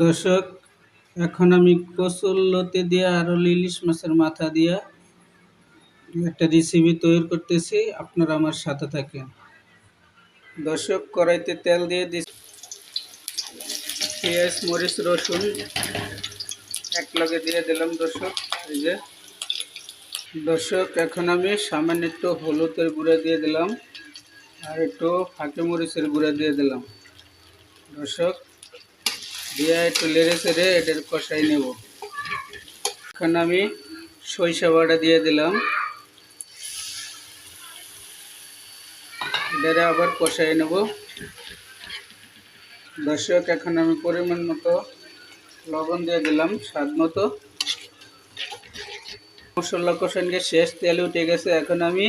দর্শক, এখন আমি কচুর লতি দিয়ে আরও ইলিশ মাছের মাথা দিয়া একটা রেসিপি তৈরি করতেছি, আপনারা আমার সাথে থাকেন। দর্শক, কড়াইতে তেল দিয়ে দিচ্ছি পেঁয়াজ, মরিচ, রসুন, এক লগে দিয়ে দিলাম দর্শক, এই যে। দর্শক, এখন আমি সামান্য একটু হলুদের গুঁড়া দিয়ে দিলাম আর একটু ফাঁকে মরিচের গুঁড়া দিয়ে দিলাম। দর্শক দিয়ে একটু লেড়ে চেড়ে এটার কষাই নেব। এখন আমি সরিষা বাটা দিয়ে দিলাম। এটারে আবার কষাই নেব। দর্শক, এখন আমি পরিমাণ মতো লবণ দিয়ে দিলাম, স্বাদ মতো। মশলা কষানকে শেষ তেল উঠে গেছে। এখন আমি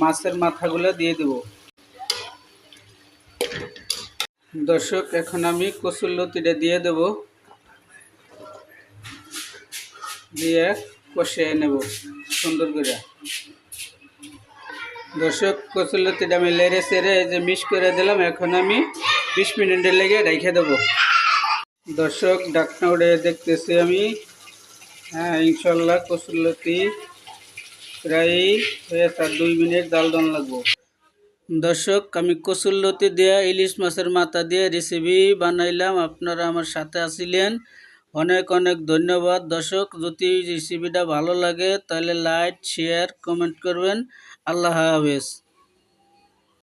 মাছের মাথাগুলো দিয়ে দেব। দর্শক, এখন আমি কচুর লতিটা দিয়ে দেব। দিয়ে কষিয়ে নেব, সুন্দর করে। দর্শক, কচুর লতিটা আমি লেড়ে সেরে যে মিক্স করে দিলাম, এখন আমি বিশ মিনিটের লেগে রেখে দেবো। দর্শক, ডাকনা উড়ে দেখতেছি আমি। হ্যাঁ ইনশাল্লাহ কসুরলতি প্রায় হয়ে তার দুই মিনিট ডাল দান লাগবো। দর্শক, আমি কসুরলতি দেয়া ইলিশ মাছের মাথা দিয়ে রেসিপি বানাইলাম। আপনারা আমার সাথে আসিলেন অনেক অনেক ধন্যবাদ। দর্শক, যদি রেসিপিটা ভালো লাগে, তাহলে লাইক শেয়ার কমেন্ট করবেন। আল্লাহ হাফেজ।